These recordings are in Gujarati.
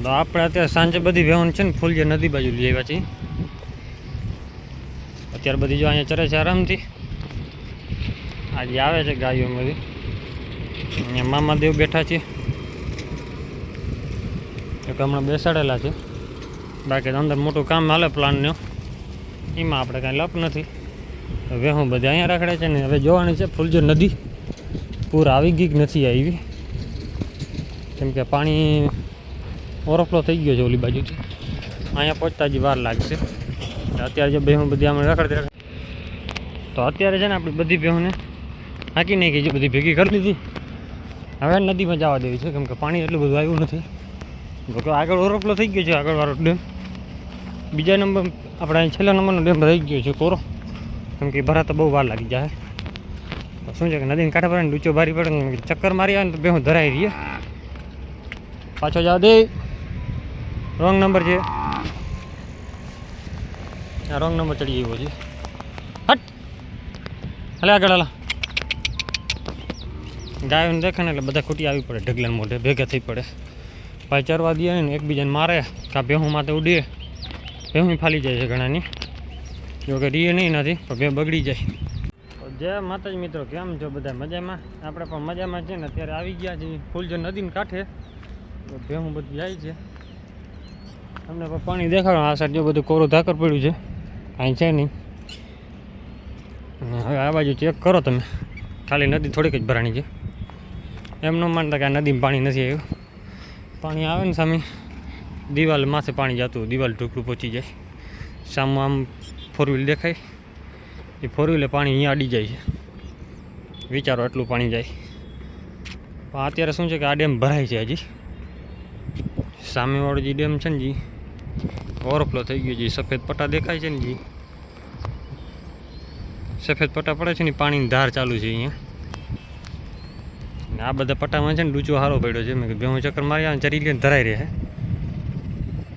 તો આપણે અત્યારે સાંજે બધી વેવન છે ને ફૂલ જે નદી બાજુ લઈ આવ્યા છીએ. અત્યારે બધી જો અહીંયા ચરે છે આરામથી. આજે આવે છે ગાયો બધી. અહીંયા મામા દેવ બેઠા છે. એક હમણાં બેસાડેલા છે. બાકી અંદર મોટું કામ હાલે પ્લાનનું એમાં આપણે કાંઈ લપ નથી. હવે હું બધા અહીંયા રાખડે છે ને હવે જોવાની છે ફૂલજો નદી. પૂર આવી ગઈ નથી આવી? કેમ કે પાણી ઓવરફ્લો થઈ ગયો છે ઓલી બાજુથી. અહીંયા પહોંચતા જ વાર લાગશે. અત્યારે જે બેહું બધી આમ રખડતી રખડ તો અત્યારે છે ને આપણી બધી બેહુને હાંકી નાખી છે, બધી ભેગી કરી દીધી. હવે નદીમાં જવા દેવી છે, કેમ કે પાણી એટલું બધું આવ્યું નથી. જોકે આગળ ઓવરફ્લો થઈ ગયો છે, આગળવાળો ડેમ. બીજા નંબર, આપણે અહીં છેલ્લા નંબરનો ડેમ રહી ગયો છે, કોરો. કેમ કે ભરાતા બહુ વાર લાગી જાય. શું છે કે નદીને કાંઠે પર લૂચો બારી પડે ચક્કર મારી આવે ને તો બે હું ધરાઈ રહીએ. પાછો જવા દે. રોંગ નંબર છે. આ રોંગ નંબર ચડી ગયો છે. હટ. હલે આગળ, હલા. ગાયોને દેખે ને એટલે બધા ખૂટી આવી પડે, ઢગલાને મોઢે ભેગા થઈ પડે. ભાઈ ચરવા દે ને એકબીજાને મારે, કાં ભેહું માથે ઉડીએ ભેહું ફાલી જાય છે ઘણાની. જો કે રીએ નહીં નથી પણ બે બગડી જાય. જય માતાજી મિત્રો, કેમ છો બધા? મજામાં? આપણે પણ મજામાં છે ને અત્યારે આવી ગયા છીએ ફૂલજન નદીને કાંઠે. ભેહું બધું જાય છે. તમને પણ દેખાડો. આ સાઈડ જો બધું કોરું ધાકર પડ્યું છે. કાંઈ છે નહીં. હવે આ બાજુ ચેક કરો તમે. ખાલી નદી થોડીક જ ભરાણી છે. એમ ન માનતા કે આ નદીમાં પાણી નથી આવ્યું. પાણી આવે ને સામે. દિવાલ માથે પાણી જતું. દિવાલ ઢોકળું પહોંચી જાય. સામે આમ ફોર વ્હીલ દેખાય. એ ફોર વ્હીલે પાણી અહીંયા અડી જાય છે. વિચારો એટલું પાણી જાય. પણ અત્યારે શું છે કે આ ડેમ ભરાય છે હજી. સામેવાળો જે ડેમ છે ને જી ઓવરફ્લો થઈ ગયો છે. સફેદ પટ્ટા દેખાય છે ને જી? સફેદ પટ્ટા પડે છે ને પાણીની ધાર ચાલુ છે અહીંયા. આ બધા પટ્ટામાં છે ને ડૂચો સારો પડ્યો છે. મેં કે ભેહું ચક્કર મારી આવે ચરી લઈને ધરાઈ રહે.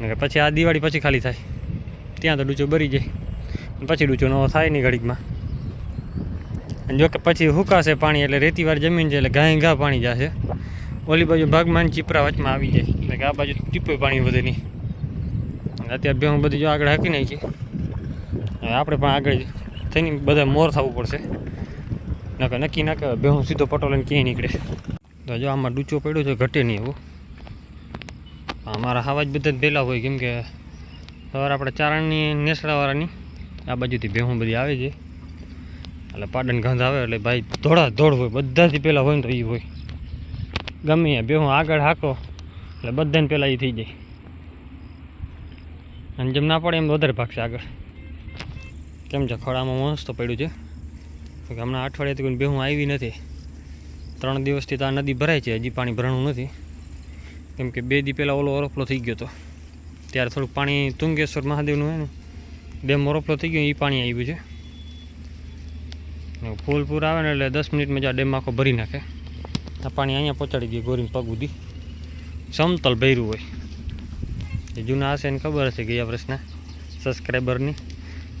ને પછી આ દિવાળી પછી ખાલી થાય. ત્યાં તો ડૂચો બરી જાય. પછી ડૂચો નવો થાય નહીં ઘડીકમાં. જો કે પછી હુકાશે પાણી એટલે રેતીવાર જમીન છે એટલે ગાય ઘા પાણી જશે. ઓલી બાજુ ભાગમાં ચીપરા વચમાં આવી જાય. એટલે આ બાજુ ટીપે પાણી વધે નહીં. અત્યારે ભેહું બધી જો આગળ હાકી નાખી. હવે આપણે પણ આગળ થઈને બધા મોર થવું પડશે. નકર નક્કી ના કહેવાય ભેહું સીધો પટો લઈને ક્યાંય નીકળે. તો જો આમાં ડૂચો પડ્યો છે, ઘટે નહીં એવું. અમારા હવા જ બધા પહેલાં હોય, કેમ કે સવારે આપણે ચારણની, નેસડાવાળાની, આ બાજુથી ભેહું બધી આવે છે. એટલે પાડન ગંધ આવે, એટલે ભાઈ ધોળા ધોળ હોય, બધાથી પહેલાં હોય ને તો એ હોય. ગમે ભેહું આગળ હાકો, એટલે બધાને પહેલાં એ થઈ જાય. અને જેમ ના પડે એમ વધારે ભાગશે આગળ. કેમ છે ખડામાં મસ્ત પડ્યું છે. કે હમણાં અઠવાડિયાથી કોઈ બેહું આવી નથી. ત્રણ દિવસથી તો આ નદી ભરાય છે, હજી પાણી ભરાણું નથી. કેમ કે બે દી પહેલાં ઓલો ઓવરફ્લો થઈ ગયો હતો ત્યારે થોડુંક પાણી તુંગેશ્વર મહાદેવનું હોય ને, ડેમ ઓવરફ્લો થઈ ગયો, એ પાણી આવ્યું છે. ફૂલ પૂર આવે ને એટલે દસ મિનિટમાં જ આ ડેમ આખો ભરી નાખે. આ પાણી અહીંયા પહોંચાડી દે ગોરીને પગ ઉધી સમતલ ભર્યું હોય. એ જૂના હશે એને ખબર હશે ગયા વર્ષના સબસ્ક્રાઈબરની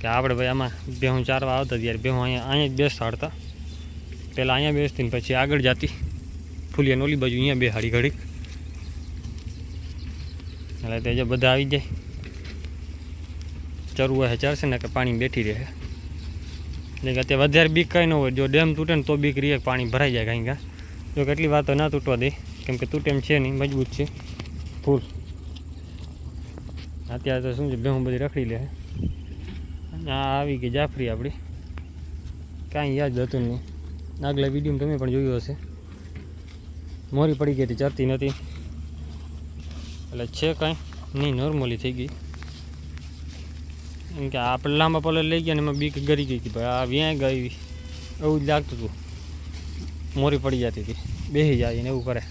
કે આપણે ભાઈ આમાં બે હું ચારવા આવતા ત્યારે બે હું અહીંયા અહીંયા જ બેસતા હડતા પહેલાં અહીંયા બેસતી ને પછી આગળ જતી. ફૂલિયાની ઓલી બાજુ અહીંયા બેહાડી ઘડીક. એટલે તે જો બધા આવી જાય. ચરવું હે ચરશે ને કે પાણી બેઠી રહે. એટલે કે અત્યારે વધારે બીક કાંઈ ન હોય. જો ડેમ તૂટે ને તો બીક રહે, પાણી ભરાઈ જાય કાંઈ કાં જો કેટલી વાતો ના તૂટવા દે. કેમ કે તૂટે એમ છે નહીં, મજબૂત છે. ફૂલ. અત્યારે તો શું છે ભેહું બધી રખડી લે. આ આવી ગઈ જાફરી આપણી કાંઈ યાદ હતું નહીં. આગલા વિડીયોમાં તમે પણ જોયું હશે. મોરી પડી ગઈ હતી ચરતી નથી એટલે છે કાંઈ, નહીં નોર્મલી થઈ ગઈ. એમ કે આપણે લાંબા પલે લઈ ગયા ને એમાં બીક ગરી ગઈ કે ભાઈ આ વ્યાય ગઈ. એવું જ લાગતું હતું. મોરી પડી જતી હતી. બેસી જાય ને એવું કરે.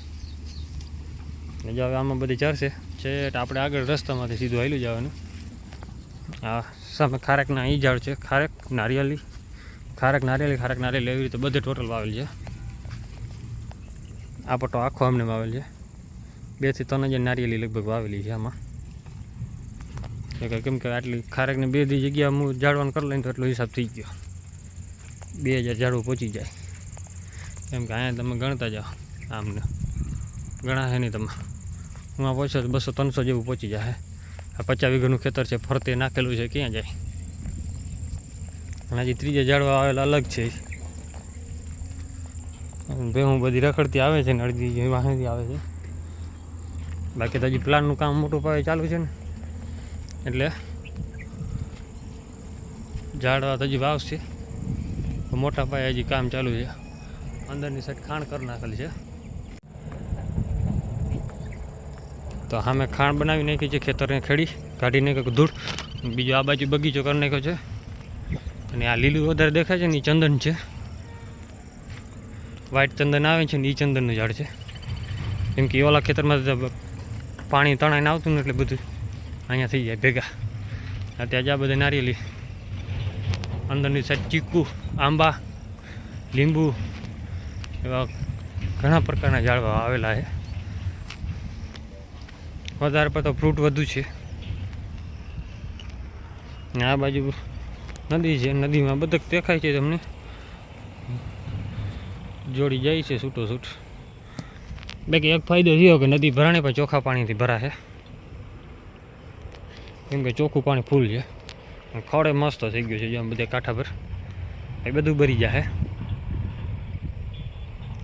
ને જો હવે આમાં બધી ચરશે છે એટલે આપણે આગળ રસ્તામાંથી સીધું હાલ્યું જવાનું. હા સામે ખારેકના અહીં ઝાડ છે. ખારેક નારિયેલી. ખારેક નારિયેલી ખારેક નારિયેલી. એવી રીતે બધે ટોટલ વાવેલ છે. આ પટ્ટો આખો અમને વાવેલ છે. બેથી ત્રણ હજાર નારિયેલી લગભગ વાવેલી છે આમાં. કેમ કે આટલી ખારેકની બે દી જગ્યા હું ઝાડવાનું કરી લઈને તો એટલો હિસાબ થઈ ગયો. બે હજાર ઝાડવું પહોંચી જાય. કેમ કે અહીંયા તમે ગણતા જાઓ આમને. ગણા છે નહીં તમે. હું પહોંચ્યો તો બસો ત્રણસો જેવું પહોંચી જાય. આ પચાસ વીઘાનું ખેતર છે, ફરતે નાખેલું છે, ક્યાં જાય? અને હજી ત્રીજે ઝાડવા આવેલા અલગ છે. ભેહું બધી રખડતી આવે છે ને અડધી વાહનથી આવે છે. બાકી તો હજી પ્લાનનું કામ મોટું પાવે ચાલુ છે ને. એટલે ઝાડવા તો હજી વાવશે. મોટા પાયે હજી કામ ચાલુ છે. અંદરની સાઈડ ખાણ કરી નાખેલી છે. તો સામે ખાણ બનાવી નાખી છે, ખેતરને ખેડી, કાઢી નાખ્યો ધૂળ. બીજો આ બાજુ બગીચો કરી નાખ્યો છે. અને આ લીલું વધારે દેખાય છે ને એ ચંદન છે. વ્હાઈટ ચંદન આવે છે ને એ ચંદનનું ઝાડ છે. કેમ કે ઓલા ખેતરમાં પાણી તણાઈને આવતું ને એટલે બધું અહીંયા થઈ જાય ભેગા. અત્યારે આ બધા નારિયેલી અંદરની સાઈડ ચીકુ, આંબા, લીંબુ, એવા ઘણા પ્રકારના ઝાડવા આવેલા છે. વધારે પડતો ફ્રૂટ વધુ છે. આ બાજુ નદી છે, નદીમાં બધક દેખાય છે તમને. જોડી જાય છે છૂટો છૂટ. બાકી એક ફાયદો થયો કે નદી ભરાણે પણ ચોખ્ખા પાણીથી ભરાશે. કેમ કે ચોખ્ખું પાણી ફૂલ છે. ખડે મસ્ત થઈ ગયું છે જેમ બધે કાંઠા પર. એ બધું ભરી જાય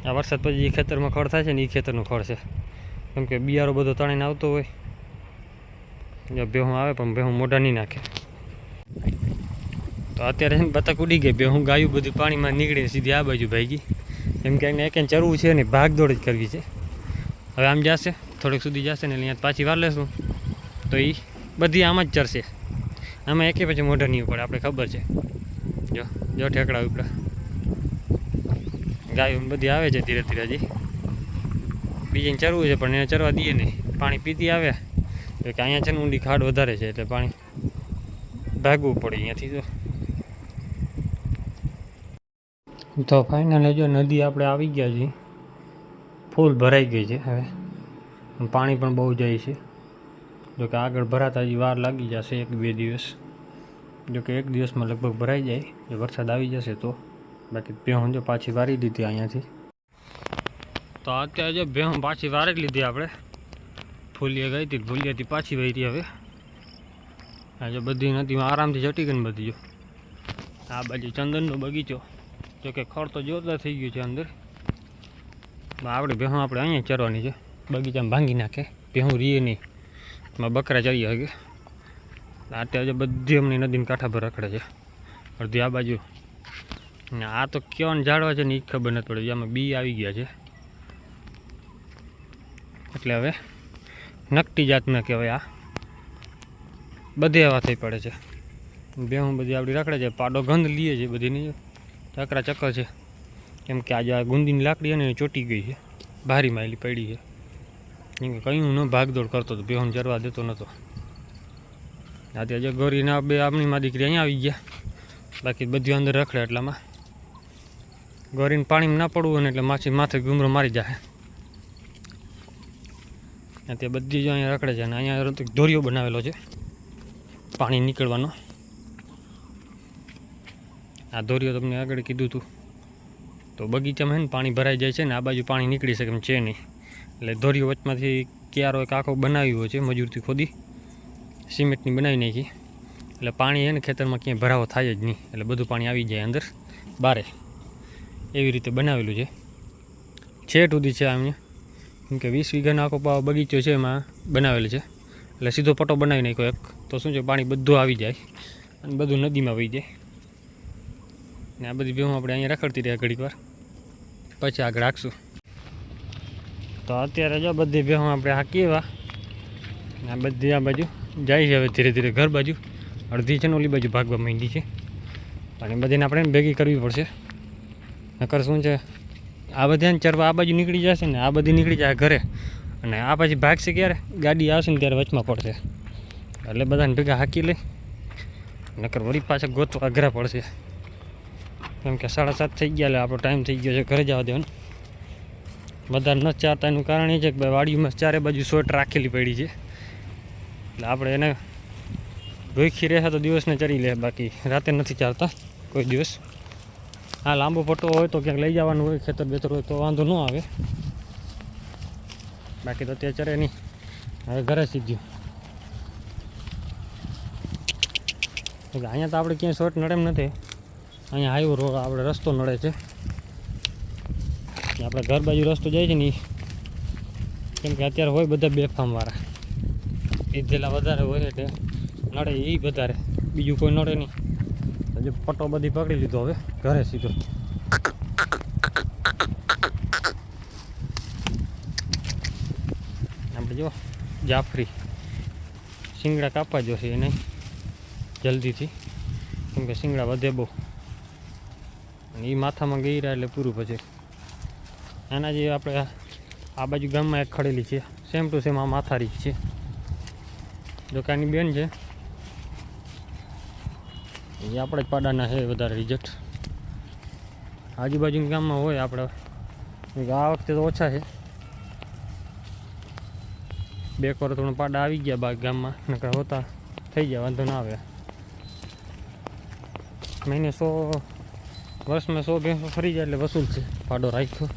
આ વરસાદ પછી જે ખેતરમાં ખડ થાય છે ને એ ખેતરનું ખડ છે. કેમ કે બિયારો બધો તણીને આવતો હોય. જો ભેહું આવે પણ ભેહું મોઢા નહીં નાખે. તો અત્યારે છે ને બતક ઉડી ગઈ, ભેહું ગાયું બધું પાણીમાં નીકળીને સીધી આ બાજુ ભાગી. કેમ કે એને એક ચરવું છે ને ભાગ દોડ જ કરવી છે. હવે આમ જશે, થોડેક સુધી જશે ને અહીંયા પાછી વાર લેશું. તો એ બધી આમ જ ચરશે. આમાં એકે પછી મોઢા નહીં પડે આપણે ખબર છે. જો જો ઠેકડા ઉપડા. ગાયું બધી આવે છે ધીરે ધીરે હજી. બીજાને ચરવું છે, પણ એને ચરવા દઈએ નહીં. પાણી પીતી આવે. તો કે અહીંયા છે ને ઊંડી ખાડ વધારે છે, એટલે પાણી ભાગવું પડે અહીંયાથી તો. તો ફાઇનલ જો નદી આપણે આવી ગયા છીએ. ફૂલ ભરાઈ ગઈ છે હવે. પાણી પણ બહુ જાય છે. જો કે આગળ ભરાતા હજી વાર લાગી જશે એક બે દિવસ. જો કે એક દિવસમાં લગભગ ભરાઈ જાય. જો વરસાદ આવી જશે તો. બાકી ભેહું જો પાછી વારી દીધી અહીંયાથી. તો અત્યારે જો ભેહું પાછી વારી લીધી આપણે. ફૂલીએ ગઈ હતી ફૂલીએથી પાછી વહી હતી હવે. આ જો બધી નદીમાં આરામથી ચટી ગઈ ને બધી જો. આ બાજુ ચંદનનો બગીચો. જો કે ખડ તો જોરદાર થઈ ગયું છે અંદર. આપણે ભેહું આપણે અહીંયા ચરવાની છે. બગીચામાં ભાંગી નાખે. ભેહું રીએ નહીં. એમાં બકરા ચરી શકે અત્યારે જો બધી અમને નદીના કાંઠા પર રખડે છે. અડધી આ બાજુ. ને આ તો ક્યાં ઝાડવા છે ને એ ખબર નથી પડે. આમાં બી આવી ગયા છે. એટલે હવે નકટી જાતના કહેવાય આ. બધે એવા થઈ પડે છે. બેહું બધી આપણી રાખડે છે, પાડો ગંધ લઈએ છે બધીની. ચકરા ચક્કર છે. કેમ કે આજે આ ગુંદીની લાકડી અને ચોટી ગઈ છે. ભારી માયલી પડી છે. કેમ કે કયું ન ભાગદોડ કરતો હતો ભેહું જરવા દેતો નહોતો આજે આજે ગોરીના બે આપણી માં દીકરી અહીંયા આવી ગયા. બાકી બધી અંદર રખડે એટલામાં. ગોરીને પાણીમાં ના પડવું હોય ને એટલે માછી માથે ગુમરો મારી જાય અને તે બધી જ અહીંયા રખડે છે અને અહીંયા દોરીઓ બનાવેલો છે પાણી નીકળવાનો. આ દોરીઓ તમને આગળ કીધું હતું તો બગીચામાં હે ને પાણી ભરાઈ જાય છે ને આ બાજુ પાણી નીકળી શકે એમ છે નહીં. એટલે દોરીઓ વચમાંથી ક્યારો એક આખો બનાવ્યો છે, મજૂરથી ખોદી, સિમેન્ટની બનાવી નાખી. એટલે પાણી હે ને ખેતરમાં ક્યાંય ભરાવો થાય જ નહીં. એટલે બધું પાણી આવી જાય અંદર, બારે. એવી રીતે બનાવેલું છે. છેટ સુધી છે આમને કેમ કે વીસ વીઘાનો આખો બગીચો છે એમાં બનાવેલો છે. એટલે સીધો પટ્ટો બનાવી નાખ્યો એક. તો શું છે, પાણી બધું આવી જાય અને બધું નદીમાં વહી જાય. ને આ બધી ભેહું આપણે અહીંયા રખડતી રહ્યા ઘડીક વાર. પછી આગળ રાખશું તો અત્યારે જો બધી ભેહું આપણે આ એવા. ને આ બધી આ બાજુ જાય છે હવે ધીરે ધીરે ઘર બાજુ. અડધી છે ને ઓલી બાજુ ભાગવા માંડી છે. અને બધીને આપણે ભેગી કરવી પડશે. નકર શું છે આ બધાને ચરવા આ બાજુ નીકળી જશે ને આ બધી નીકળી જાય ઘરે. અને આ પછી ભાગશે ક્યારે? ગાડી આવશે ને ત્યારે વચમાં પડશે. એટલે બધાને ભેગા હાકી લે. નકર વળી પાછા ગોતવા અઘરા પડશે. કેમ કે સાડા સાત થઈ ગયા, એટલે આપણો ટાઈમ થઈ ગયો છે ઘરે જવા દેવાનો. બધા ન ચારતા એનું કારણ એ છે કે વાડીમાં ચારે બાજુ સોટ રાખેલી પડી છે. એટલે આપણે એને ભૂખી રહે તો દિવસને ચરી લે, બાકી રાતે નથી ચાલતા કોઈ દિવસ. હા લાંબો પટ્ટો હોય તો ક્યાંક લઈ જવાનું હોય, ખેતર બેતર હોય તો વાંધો ન આવે. બાકી તો અત્યારે ચરે નહીં હવે ઘરે સીધ્યું. અહીંયા તો આપણે ક્યાંય શોર્ટ નડે એમ નથી. અહીંયા હાઈવો રોડ આપણે રસ્તો નડે છે. આપણે ઘર બાજુ રસ્તો જાય છે ને કેમ કે અત્યારે હોય બધા બેફામવાળા પીધેલા વધારે હોય એટલે નડે એ વધારે. બીજું કોઈ નડે નહીં. હજુ પટ્ટો બધી પકડી લીધો હવે. ઘરે સીધો. આપણે જો જાફરી શિંગડા કાપવા જોશે એને જલ્દીથી. કેમ કે શિંગડા વધે બહુ. અને એ માથામાં ગઈ રહ્યા એટલે પૂરું પછી આના જે આપણે આ- બાજુ ગામમાં એક ખડેલી છે. સેમ ટુ સેમ આ માથારી જ છે. આની બેન છે. એ આપણે જ પાડાના છે વધારે રિઝલ્ટ આજુબાજુના ગામમાં હોય આપણે. આ વખતે તો ઓછા છે. બે કોર ત્રણ પાડા આવી ગયા બાગ ગામમાં, નકર હોતા થઈ ગયા, વાંધો ના આવે. મહિને સો, વર્ષમાં સો ભેંસો ફરી જાય એટલે વસૂલ છે, પાડો રાખ્યો.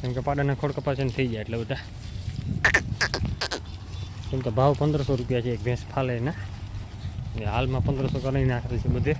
કેમ કે પાડાના ખોડ કપાસીને થઈ જાય એટલે બધા. કેમ કે ભાવ પંદરસો રૂપિયા છે એક ભેંસ ફાલે એના હાલમાં પંદરસો કરી નાખેલ છે બધે.